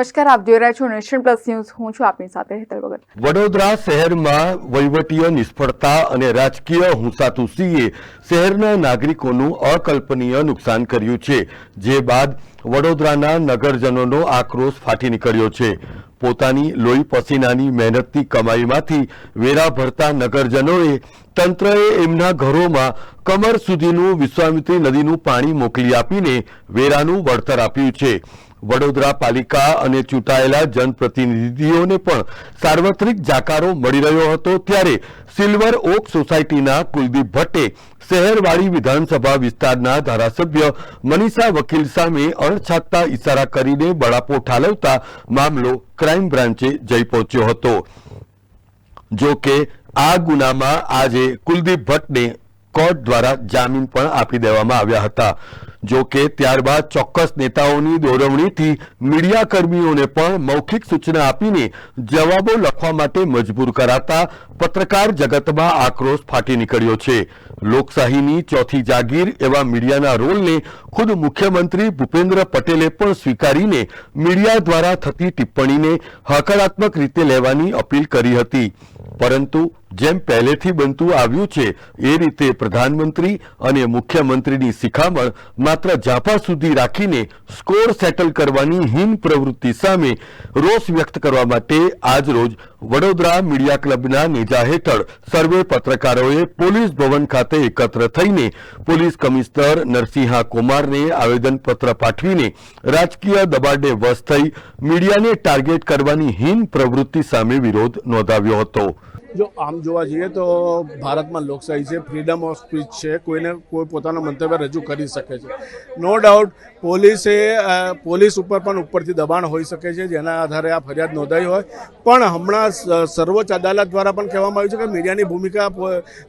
નમસ્કાર, આપ જોઈ રહ્યા છો નેશન પ્લસ ન્યૂઝ. હું છું આપની સાથે હેતલ ભગત. વડોદરા શહેરમાં વહીવટીય નિષ્ફળતા અને રાજકીય હુંસાતુસીએ શહેરના નાગરિકોનું અકલ્પનીય નુકસાન કર્યું છે, જે બાદ વડોદરાના નગરજનોનો આક્રોશ ફાટી નીકળ્યો છે. પોતાની લોહી પસીનાની મહેનતની કમાઈમાંથી વેરા ભરતા નગરજનોએ તંત્રએ એમના ઘરોમાં કમર સુધીનું વિશ્વામિત્રી નદીનું પાણી મોકલી આપીને વેરાનું વળતર આપ્યું છે. વડોદરા પાલિકા અને ચૂંટાયેલા જનપ્રતિનિધિઓને પણ સાર્વત્રિક જાકારો મળી રહ્યો હતો ત્યારે સિલ્વર ઓક સોસાયટીના કુલદીપ ભટ્ટે શહેરવાડી વિધાનસભા વિસ્તારના ધારાસભ્ય મનીષા વકીલ સામે અણછાતા ઇશારા કરીને બળાપો ઠાલવતા મામલો ક્રાઇમ બ્રાન્ચે જઈ પહોંચ્યો હતો. જો કે આ ગુનામાં આજે કુલદીપ ભટ્ટને કોર્ટ દ્વારા જામીન પણ આપી દેવામાં આવ્યા હતા. જો કે ત્યારબાદ ચોક્કસ નેતાઓની દોરવણીથી મીડિયાકર્મીઓને પણ મૌખિક સૂચના આપીને જવાબો લખવા માટે મજબૂર કરાતા પત્રકાર જગતમાં આક્રોશ ફાટી નીકળ્યો છે. લોકશાહીની ચોથી જાગીર એવા મીડિયાના રોલને ખુદ મુખ્યમંત્રી ભૂપેન્દ્ર પટેલે પણ સ્વીકારીને મીડિયા દ્વારા થતી ટિપ્પણીને હકારાત્મક રીતે લેવાની અપીલ કરી હતી. પરંતુ જેમ પહેલેથી બનતું આવ્યું છે, એ રીતે પ્રધાનમંત્રી અને મુખ્યમંત્રીની શિખામણ માત્ર જાફા સુધી રાખીને સ્કોર સેટલ કરવાની હીન પ્રવૃત્તિ સામે રોષ વ્યક્ત કરવા માટે આજરોજ વડોદરા મીડિયા ક્લબના નેજા હેઠળ સર્વે પત્રકારોએ પોલીસ ભવન ખાતે એકત્ર થઈને પોલીસ કમિશનર નરસિંહા કુમારને આવેદનપત્ર પાઠવીને રાજકીય દબાણને વશ થઈ મીડિયાને ટાર્ગેટ કરવાની હીન પ્રવૃત્તિ સામે વિરોધ નોંધાવ્યો હતો. જો આમ જોવા જઈએ તો ભારતમાં લોકશાહી છે ફ્રીડમ ઓફ સ્પીચ છે, કોઈને કોઈ પોતાના મંતવ્ય રજૂ કરી શકે છે. નો ડાઉટ પોલીસે પોલીસ ઉપર પણ ઉપરથી દબાણ હોઈ શકે છે, જેના આધારે આ ફરિયાદ નોંધાઈ હોય. પણ હમણાં સર્વોચ્ચ અદાલત દ્વારા પણ કહેવામાં આવ્યું છે કે મીડિયાની ભૂમિકા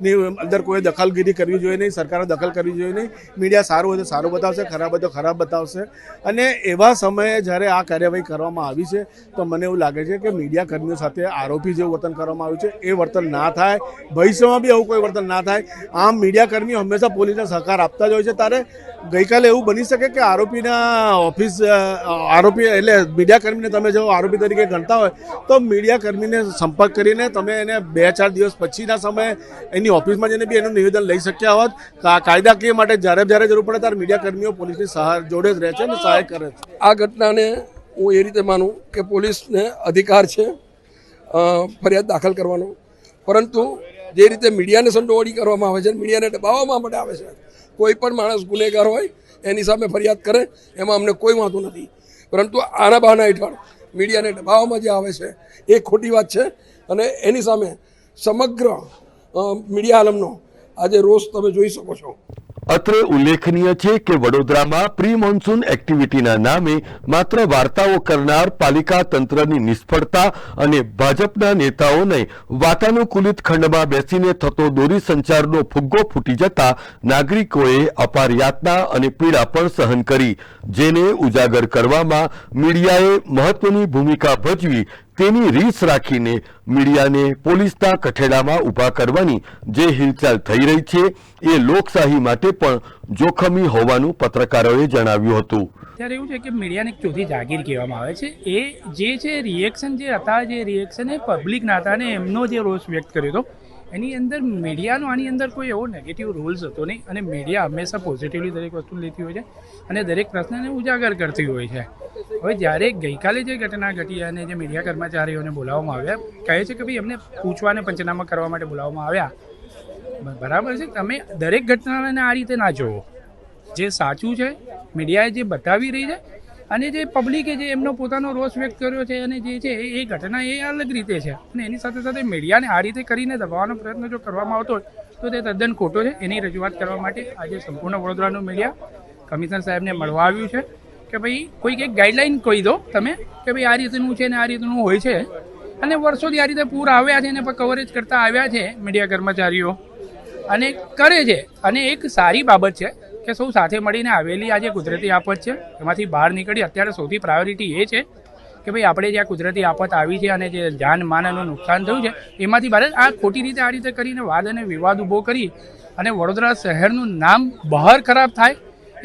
ની અંદર કોઈ દખલગીરી કરવી જોઈએ નહીં, સરકારે દખલ કરવી જોઈએ નહીં. મીડિયા સારું હોય તો સારું બતાવશે, ખરાબ હોય તો ખરાબ બતાવશે. અને એવા સમયે જ્યારે આ કાર્યવાહી કરવામાં આવી છે, તો મને એવું લાગે છે કે મીડિયા કર્મીઓ સાથે આરોપી જેવું વર્તન કરવામાં આવ્યું છે. એ વર્તન ના થાય, ભવિષ્યમાં બી આવું કોઈ વર્તન ના થાય. આમ મીડિયાકર્મીઓ હંમેશા પોલીસને સહકાર આપતા જ હોય છે. ત્યારે ગઈકાલે એવું બની શકે કે આરોપીના ઓફિસ આરોપી એટલે મીડિયાકર્મીને તમે જો આરોપી તરીકે ગણતા હોય, તો મીડિયાકર્મીને સંપર્ક કરીને તમે એને બે ચાર દિવસ પછીના સમયે એની ઓફિસમાં જઈને બી એનું નિવેદન લઈ શક્યા હોત. કાયદાકીય માટે જ્યારે જ્યારે જરૂર પડે ત્યારે મીડિયાકર્મીઓ પોલીસની સહાય જોડે જ રહે છે અને સહાય કરે છે. આ ઘટનાને હું એ રીતે માનું કે પોલીસને અધિકાર છે ફરિયાદ દાખલ કરવાનો. પરંતુ જે રીતે મીડિયાને સંડોવણી કરવામાં આવે છે, મીડિયાને દબાવવામાં માટે આવે છે. કોઈ પણ માણસ ગુનેગાર હોય, એની સામે ફરિયાદ કરે, એમાં અમને કોઈ વાંધો નથી. પરંતુ આના બહાના હેઠળ મીડિયાને દબાવવામાં જે આવે છે, એ ખોટી વાત છે અને એની સામે સમગ્ર મીડિયા આલમનો આજે રોષ તમે જોઈ શકો છો. અત્રે ઉલ્લેખનીય છે કે વડોદરામાં પ્રી મોન્સૂન એક્ટિવિટીના નામે માત્ર વાર્તાઓ કરનાર પાલિકા તંત્રની નિષ્ફળતા અને ભાજપના નેતાઓને વાતાનુકૂલિત ખંડમાં બેસીને થતો દોરી સંચારનો ફુગ્ગો ફૂટી જતા નાગરિકોએ અપાર યાતના અને પીડા પણ સહન કરી. જેને ઉજાગર કરવામાં મીડિયાએ મહત્વની ભૂમિકા ભજવી તેની રીસ રાખીને મીડિયાને પોલીસના કઠેડામાં ઊભા કરવાની જે હિલચાલ થઈ રહી છે, એ લોકશાહી માટે પણ જોખમી હોવાનું પત્રકારોએ જણાવ્યું હતું. ત્યારે એવું છે કે મીડિયાને ચોથી જાગીર કહેવામાં આવે છે. એ જે છે રિએક્શન જે હતા, જે રિએક્શન એ પબ્લિકના હતા અને એમનો જે રોષ વ્યક્ત કર્યો હતો એની અંદર મીડિયાનો આની અંદર કોઈ એવો નેગેટિવ રોલ્સ હતો નહીં. અને મીડિયા હંમેશા પોઝિટિવલી દરેક વસ્તુ લેતી હોય છે અને દરેક પ્રશ્નને ઉજાગર કરતી હોય છે. હવે જ્યારે ગઈકાલે જે ઘટના ઘટી અને જે મીડિયા કર્મચારીઓને બોલાવવામાં આવ્યા, કહે છે કે ભાઈ એમને પૂછવાને પંચનામા કરવા માટે બોલાવવામાં આવ્યા. બરાબર છે? તમે દરેક ઘટનાને આ રીતે ના જોવો જે સાચું છે મીડિયાએ જે બતાવી રહી છે અને જે પબ્લિકે જે એમનો પોતાનો રોષ વ્યક્ત કર્યો છે અને જે છે, એ- ઘટના એ અલગ રીતે છે. અને એની સાથે સાથે મીડિયાને આ રીતે કરીને દબાવવાનો પ્રયત્ન જો કરવામાં આવતો હોય, તો તે તદ્દન ખોટો છે. એની રજૂઆત કરવા માટે આજે સંપૂર્ણ વડોદરાનું મીડિયા કમિશનર સાહેબને મળવા આવ્યું છે કે ભાઈ, કોઈક એક ગાઈડલાઈન કહી દો તમે કે ભાઈ, આ રીતનું છે ને આ રીતનું હોય છે. અને વર્ષોથી આ રીતે પૂર આવ્યા છે અને કવરેજ કરતા આવ્યા છે મીડિયા કર્મચારીઓ. અને કરે છે. અને એક સારી બાબત છે કે સૌ સાથે મળીને આવેલી આ જે કુદરતી આફત છે, એમાંથી બહાર નીકળી અત્યારે સૌથી પ્રાયોરિટી એ છે કે ભાઈ આપણે જે આ કુદરતી આફત આવી છે અને જે જાન માનનું નુકસાન થયું છે, એમાંથી ભારત આ ખોટી રીતે આ રીતે કરીને વાદ અને વિવાદ ઊભો કરી અને વડોદરા શહેરનું નામ બહાર ખરાબ થાય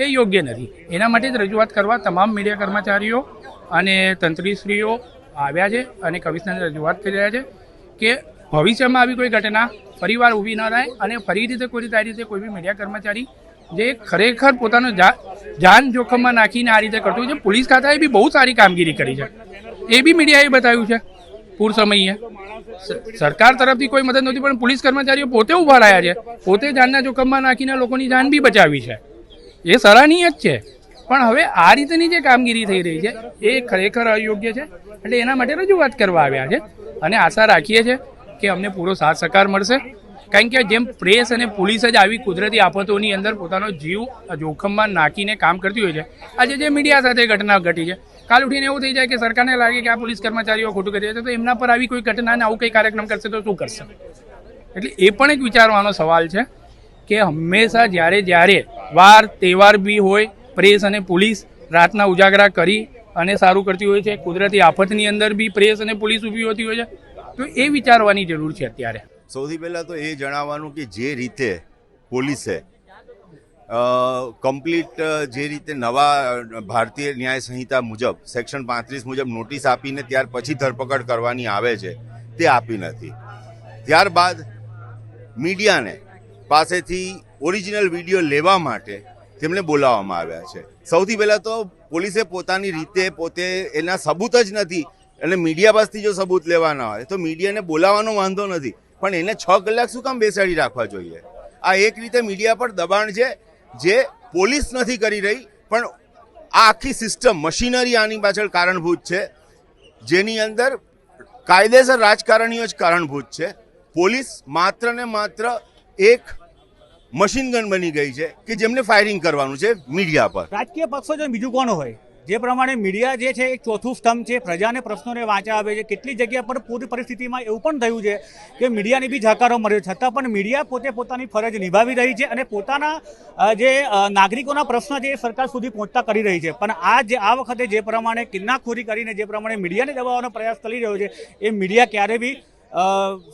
એ યોગ્ય નથી. એના માટે જ રજૂઆત કરવા તમામ મીડિયા કર્મચારીઓ અને તંત્રીશ્રીઓ આવ્યા છે અને કમિશનરને રજૂઆત કરી રહ્યા છે કે ભવિષ્યમાં આવી કોઈ ઘટના ફરીવાર ઊભી ન થાય અને ફરી રીતે કોઈ રીતે આ રીતે કોઈ બી મીડિયા કર્મચારી જે ખરેખર પોતાનું જાન જોખમમાં નાખીને આ રીતે કરતું છે. પોલીસ ખાતાએ બી બહુ સારી કામગીરી કરી છે. એ બી મીડિયાએ બતાવ્યું છે પૂર સમયે સરકાર તરફથી કોઈ મદદ નહોતી, પણ પોલીસ કર્મચારીઓ પોતે ઊભા રહ્યા છે. પોતે જાનના જોખમમાં નાખીને લોકોની જાન બી બચાવી છે. એ સરાહનીય જ છે. પણ હવે આ રીતની જે કામગીરી થઈ રહી છે, એ ખરેખર અયોગ્ય છે? એટલે એના માટે રજૂઆત કરવા આવ્યા છે. અને આશા રાખીએ છીએ કે અમને પૂરો સાથ સહકાર મળશે. કારણ કે જેમ પ્રેસ અને પોલીસ જ આવી કુદરતી આફતોની અંદર પોતાનો જીવ જોખમમાં નાખીને કામ કરતી હોય છે. આજે જે મીડિયા સાથે ઘટના ઘટી છે, કાલ ઉઠીને એવું થઈ જાય કે સરકારને લાગે કે આ પોલીસ કર્મચારીઓ ખોટું કરી છે, તો એમના પર આવી કોઈ ઘટના અને આવું કંઈ કાર્યક્રમ કરશે તો શું કરશે? એટલે એ પણ એક વિચારવાનો સવાલ છે કે હંમેશા જ્યારે જ્યારે વાર તહેવાર બી હોય, પ્રેસ અને પોલીસ રાતના ઉજાગરા કરી અને સારું કરતી હોય છે, કુદરતી આફતની અંદર બી પ્રેસ અને પોલીસ ઊભી હોતી હોય છે, તો એ વિચારવાની જરૂર છે અત્યારે. સૌથી પહેલાં તો એ જણાવવાનું કે જે રીતે પોલીસે કમ્પ્લીટ જે રીતે નવા ભારતીય ન્યાય સંહિતા મુજબ, સેક્શન પાંત્રીસ મુજબ નોટિસ આપીને ત્યાર પછી ધરપકડ કરવાની આવે છે, તે આપી નથી. ત્યારબાદ મીડિયાને પાસેથી ઓરિજિનલ વીડિયો લેવા માટે તેમને બોલાવવામાં આવ્યા છે. સૌથી પહેલાં તો પોલીસે પોતાની રીતે પોતે એના સબૂત જ નથી, અને મીડિયા પાસેથી જો સબૂત લેવાના હોય તો મીડિયાને બોલાવવાનો વાંધો નથી. પણ એને છ કલાક શું કામ બેસાડી રાખવા જોઈએ? આ એક રીતે મીડિયા પર દબાણ છે, જે પોલીસ નથી કરી રહી, પણ આ આખી સિસ્ટમ, મશીનરી આની પાછળ કારણભૂત છે, જેની અંદર કાયદેસર રાજકારણીઓ જ કારણભૂત છે. પોલીસ માત્ર ને માત્ર એક મશીનગન બની ગઈ છે, કે જેમને ફાયરિંગ કરવાનું છે મીડિયા પર. રાજકીય પક્ષો જો બીજું કોણ હોય? જે પ્રમાણે મીડિયા જે છે, એક ચોથું સ્તંભ છે, પ્રજાને પ્રશ્નોને વાંચા આવે છે, કેટલી જગ્યા પર પૂરી પરિસ્થિતિમાં એવું પણ થયું છે કે મીડિયાની બી જાકારો મળ્યો છતાં પણ મીડિયા પોતે પોતાની ફરજ નિભાવી રહી છે અને પોતાના જે નાગરિકોના પ્રશ્ન છે એ સરકાર સુધી પહોંચતા કરી રહી છે. પણ આ જે, આ વખતે જે પ્રમાણે કિન્નાખોરી કરીને જે પ્રમાણે મીડિયાને દબાવવાનો પ્રયાસ કરી રહ્યો છે, એ મીડિયા ક્યારે બી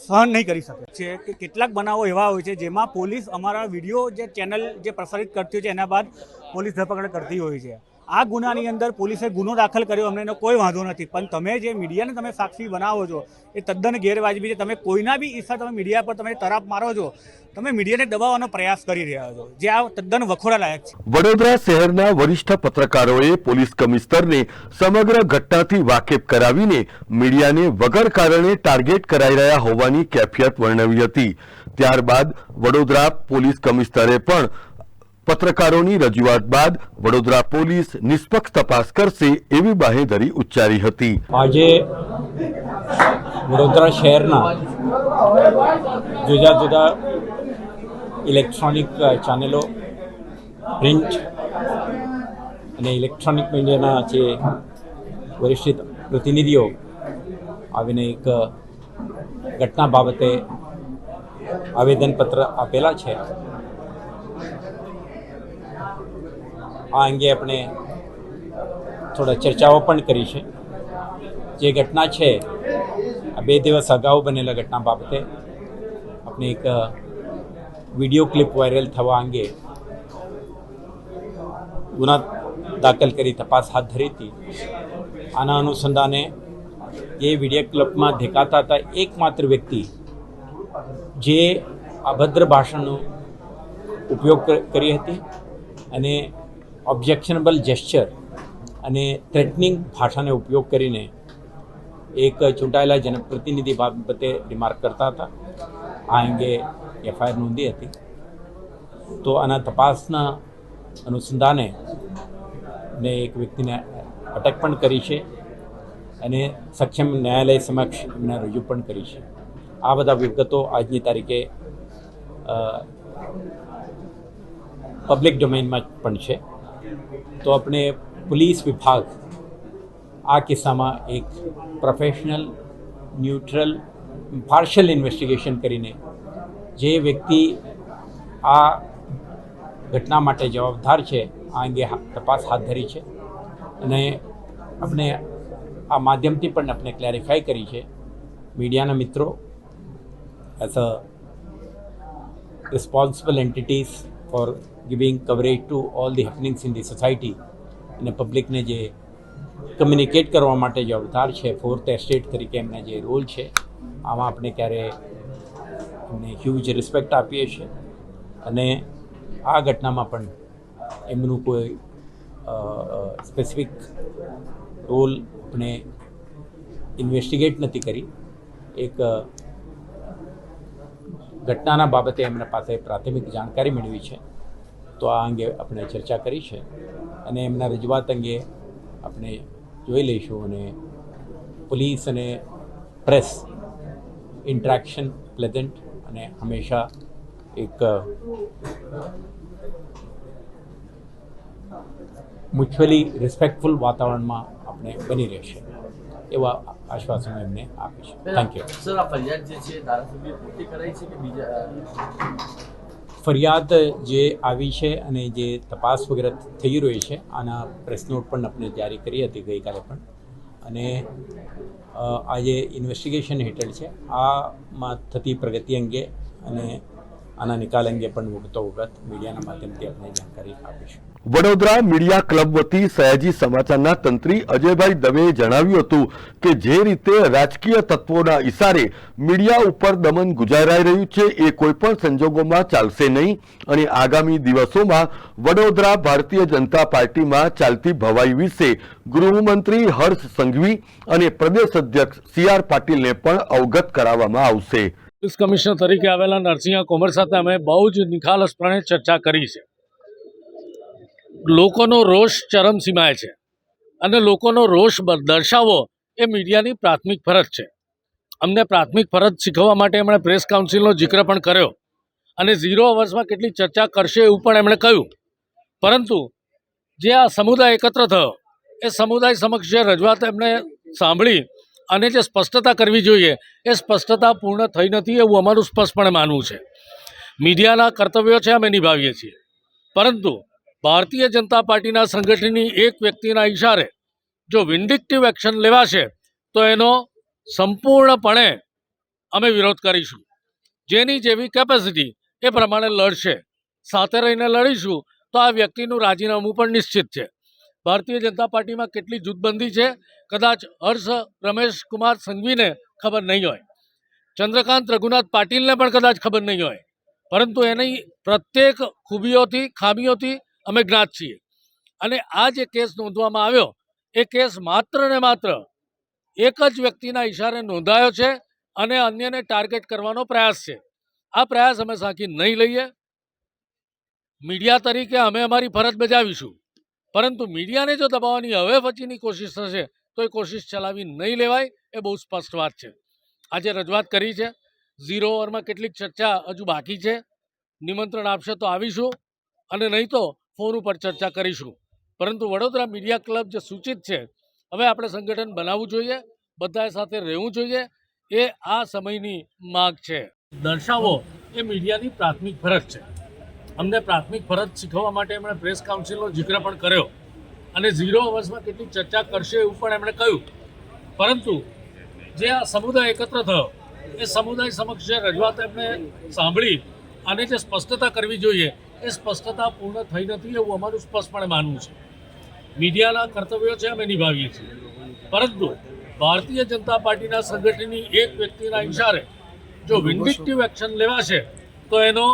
સહન નહીં કરી શકે. છે કે કેટલાક બનાવો એવા હોય છે જેમાં પોલીસ અમારા વીડિયો જે ચેનલ જે પ્રસારિત કરતી હોય છે, એના બાદ પોલીસ ધરપકડ કરતી હોય છે. આ ગુનાની અંદર પોલીસે ગુનો દાખલ કર્યો, અમને એનો કોઈ વાંધો નથી. પણ તમે જે મીડિયાને તમે સાક્ષી બનાવો છો, એ તદ્દન ગેરવાજબી છે. તમે કોઈના બી ઈચ્છા તમે મીડિયા પર તમે તરાપ મારો છો, તમે મીડિયાને દબાવવાનો પ્રયાસ કરી રહ્યા છો, જે આ તદ્દન વખોડાલાયક છે. વડોદરા શહેરના વરિષ્ઠ પત્રકારોએ પોલીસ કમિશનરને સમગ્ર ઘટનાથી વાકેફ કરાવીને મીડિયાને વગર કારણે ટાર્ગેટ કરાઈ રહ્યા હોવાની કેફિયત વર્ણવી હતી. ત્યારબાદ વડોદરા પોલીસ કમિશનરે પણ પત્રકારોની રજૂઆત બાદ વડોદરા પોલીસ નિષ્પક્ષ તપાસ કરશે એવી બાહેધરી ઉચ્ચારી હતી. આજે વડોદરા શહેરના જુદા જુદા ઇલેક્ટ્રોનિક ચેનલો પ્રિન્ટ અને ઇલેક્ટ્રોનિક મીડિયાના જે વરિષ્ઠ પ્રતિનિધિઓ આવીને એક ઘટના બાબતે આવેદનપત્ર આપેલા છે. આ અંગે આપણે થોડા ચર્ચાઓ પણ કરી છે. જે ઘટના છે, આ બે દિવસ અગાઉ બનેલા ઘટના બાબતે આપણે એક વીડિયો ક્લિપ વાયરલ થવા અંગે ગુના દાખલ કરી, તપાસ હાથ ધરી હતી. આના અનુસંધાને એ વીડિયો ક્લિપમાં દેખાતા હતા એકમાત્ર વ્યક્તિ જે અભદ્ર ભાષણનો ઉપયોગ કરી હતી અને ઓબ્જેક્શનેબલ જેસ્ચર અને થ્રેટનિંગ ભાષાનો ઉપયોગ કરીને એક ચૂંટાયેલા જનપ્રતિનિધિ બાબતે રિમાર્ક કરતા હતા. આ અંગે એફઆઈઆર નોંધી હતી. તો આના તપાસના અનુસંધાને ને એક વ્યક્તિને અટક પણ કરી છે અને સક્ષમ ન્યાયાલય સમક્ષ એમને રજૂ પણ કરી છે. આ બધા વિગતો આજની તારીખે પબ્લિક ડોમેનમાં પણ છે. તો આપણે પોલીસ વિભાગ આ કિસ્સામાં એક પ્રોફેશનલ ન્યુટ્રલ પાર્શિયલ ઇન્વેસ્ટિગેશન કરીને જે વ્યક્તિ આ ઘટના માટે જવાબદાર છે, આ અંગે તપાસ હાથ ધરી છે અને આપણે આ માધ્યમથી પણ આપણે ક્લેરિફાઈ કરી છે. મીડિયાના મિત્રો as a responsible entities for giving coverage to all the happenings in the society અને પબ્લિકને જે કમ્યુનિકેટ કરવા માટે જે અવતાર છે ફોર્થ એસ્ટેટ તરીકે એમના જે રોલ છે, આમાં આપણે ક્યારે એમને હ્યુજ રિસ્પેક્ટ આપીએ છીએ. અને આ ઘટનામાં પણ એમનું કોઈ સ્પેસિફિક રોલ આપણે ઇન્વેસ્ટિગેટ નથી કરી. એક ઘટનાના બાબતે એમના પાસે પ્રાથમિક જાણકારી મેળવી છે. તો આ અંગે આપણે ચર્ચા કરી છે અને એમના રજૂઆત અંગે આપણે જોઈ લઈશું અને પોલીસ અને પ્રેસ ઇન્ટ્રેક્શન પ્લેઝન્ટ અને હંમેશા એક મ્યુચ્યુઅલી રિસ્પેક્ટફુલ વાતાવરણમાં આપણે બની રહેશે. એવા આશ્વાસનો એમને આપીશું થેન્ક યુ સર આ ફરિયાદ જે છે ધારાસભ્ય પોતે કરાઈ છે કે બીજા? ફરિયાદ જે આવી છે અને જે તપાસ વગેરે થઈ રહી છે, આના પ્રેસ નોટ પણ આપણે જારી કરી હતી ગઈકાલે પણ. અને આ જે ઇન્વેસ્ટિગેશન હેઠળ છે, આમાં થતી પ્રગતિ અંગે અને આના નિકાલ અંગે પણ વખતો વખત મીડિયાના માધ્યમથી આપણે જાણકારી આપીશું. વડોદરા મીડિયા ક્લબ વતી સયાજી સમાચારના તંત્રી અજયભાઈ દવેએ જણાવ્યું હતું કે જે રીતે રાજકીય તત્વોના ઇશારે મીડિયા ઉપર દમન ગુજારાઈ રહ્યું છે, એ કોઈપણ સંજોગોમાં ચાલશે નહીં અને આગામી દિવસોમાં વડોદરા ભારતીય જનતા પાર્ટીમાં ચાલતી ભવાઈ વિશે ગૃહમંત્રી હર્ષ સંઘવી અને પ્રદેશ અધ્યક્ષ સી આર પાટીલને પણ અવગત કરાવવામાં આવશે. પોલીસ કમિશનર તરીકે આવેલા નરસિંહ કોમર સાથે અમે બહુ જ નિખાલસપણે ચર્ચા કરી છે. લોકોનો રોષ ચરમસીમાએ છે. અને લોકોનો રોષ દર્શાવવો એ મીડિયાની પ્રાથમિક ફરજ છે. અમને પ્રાથમિક ફરજ શીખવવા માટે એમણે પ્રેસ કાઉન્સિલનો જિક્ર પણ કર્યો. અને ઝીરો અવર્સમાં કેટલી ચર્ચા કરશે એવું પણ એમણે કહ્યું. પરંતુ જે આ સમુદાય એકત્ર થયો, એ સમુદાય સમક્ષ જે રજૂઆત એમણે સાંભળી અને જે સ્પષ્ટતા કરવી જોઈએ, એ સ્પષ્ટતા પૂર્ણ થઈ નથી એવું અમારું સ્પષ્ટપણે માનવું છે. મીડિયાના કર્તવ્યો છે અમે નિભાવીએ છીએ. પરંતુ ભારતીય જનતા પાર્ટીના સંગઠનની એક વ્યક્તિના ઇશારે જો વિન્ડિક્ટિવ એક્શન લેવાશે, તો એનો સંપૂર્ણપણે અમે વિરોધ કરીશું. જેની જેવી કેપેસિટી એ પ્રમાણે લડશે. સાથે રહીને લડીશું, તો આ વ્યક્તિનું રાજીનામું પણ નિશ્ચિત છે. ભારતીય જનતા પાર્ટીમાં કેટલી જૂથબંધી છે, કદાચ હર્ષ રમેશ કુમાર સંઘવીને ખબર નહીં હોય. ચંદ્રકાંત રઘુનાથ પાટીલને પણ કદાચ ખબર નહીં હોય. પરંતુ એની પ્રત્યેક ખૂબીઓથી, ખામીઓથી અમે જ્ઞાત છીએ. અને આ જે કેસ નોંધવામાં આવ્યો, એ કેસ માત્ર ને માત્ર એક જ વ્યક્તિના ઇશારે નોંધાયો છે અને અન્યને ટાર્ગેટ કરવાનો પ્રયાસ છે. આ પ્રયાસ અમે સાંકી નહીં લઈએ. મીડિયા તરીકે અમે અમારી ફરજ બજાવીશું. પરંતુ મીડિયાને જો દબાવવાની હવે પછીની કોશિશ થશે, તો એ કોશિશ ચલાવી નહીં લેવાય એ બહુ સ્પષ્ટ વાત છે. આજે રજૂઆત કરી છે. ઝીરો ઓવરમાં કેટલીક ચર્ચા હજુ બાકી છે. નિમંત્રણ આપશે તો આવીશું. અને નહીં તો ફોન ઉપર ચર્ચા કરીશું. પરંતુ વડોદરા મીડિયા ક્લબ જે સૂચિત છે, હવે આપણે સંગઠન બનાવવું જોઈએ બધાએ સાથે રહેવું જોઈએ, એ આ સમયની માગ છે. દર્શાવો, એ મીડિયાની પ્રાથમિક ફરજ છે. અમને પ્રાથમિક ફરજ શીખવવા માટે એમણે પ્રેસ કાઉન્સિલનો જિક્ર પણ કર્યો અને ઝીરો અવર્સમાં કેટલી ચર્ચા કરશે એવું પણ એમણે કહ્યું. પરંતુ જે આ સમુદાય એકત્ર થયો, એ સમુદાય સમક્ષ જે રજૂઆત એમને સાંભળી અને જે સ્પષ્ટતા કરવી જોઈએ એ સ્પષ્ટતા પૂર્ણ થઈ નથી એવું અમારું સ્પષ્ટપણે માનવું છે. મીડિયાના કર્તવ્યો છે અમે નિભાવીએ છીએ. પરંતુ ભારતીય જનતા પાર્ટીના સંગઠનની એક વ્યક્તિના ઇશારે જો વિન્ડિક્ટિવ એક્શન લેવાશે, તો એનો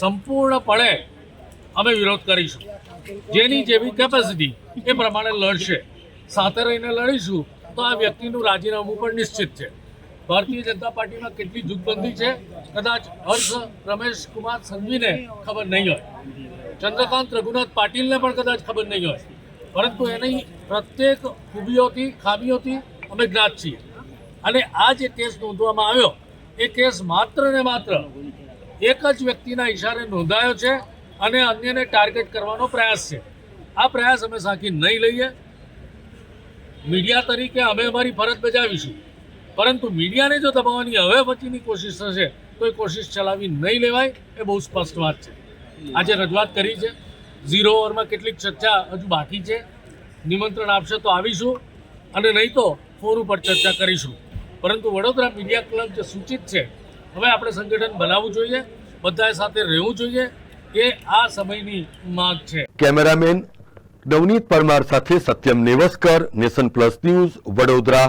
સંપૂર્ણપણે અમે વિરોધ કરીશું. જેની જેવી કેપેસિટી એ પ્રમાણે લડશે. સાથે રહીને લડીશું, તો આ વ્યક્તિનું રાજીનામું પણ નિશ્ચિત છે. ભારતીય જનતા પાર્ટીમાં કેટલી જૂથબંધી છે? કદાચ હર્ષ, રમેશ, કુમાર, સંઘવીને ખબર નહીં હોય. ચંદ્રકાંત રઘુનાથ પાટીલને પણ કદાચ ખબર નહીં હોય. પરંતુ એની પ્રત્યેક ખૂબીઓથી, ખામીઓથી અમે જ્ઞાત છીએ. અને આ જે કેસ નોંધવામાં આવ્યો, એ કેસ માત્ર ને માત્ર એક જ વ્યક્તિના ઇશારે નોંધાયો છે અને અન્યને ટાર્ગેટ કરવાનો પ્રયાસ છે. આ પ્રયાસ અમે સાંકી નહીં લઈએ. મીડિયા તરીકે અમે અમારી ફરજ બજાવીશું. પરંતુ મીડિયાને જો દબાવવાની હવે પછીની કોશિશ થશે તો એ કોશિશ ચલાવી નહીં લેવાય એ બહુ સ્પષ્ટ વાત છે. આજે રજૂઆત કરી છે. ઝીરો ઓવરમાં કેટલીક ચર્ચા હજુ બાકી છે. નિમંત્રણ આપશે તો આવીશું અને નહીં તો ફોન ઉપર ચર્ચા કરીશું. પરંતુ વડોદરા મીડિયા ક્લબ જે સૂચિત છે, હવે આપણે સંગઠન બનાવવું જોઈએ બધાએ સાથે રહેવું જોઈએ એ આ સમયની માંગ છે. કેમેરામેન નવનીત પરમાર સાથે Satyam Nevaskar, nation plus news, Vadodara.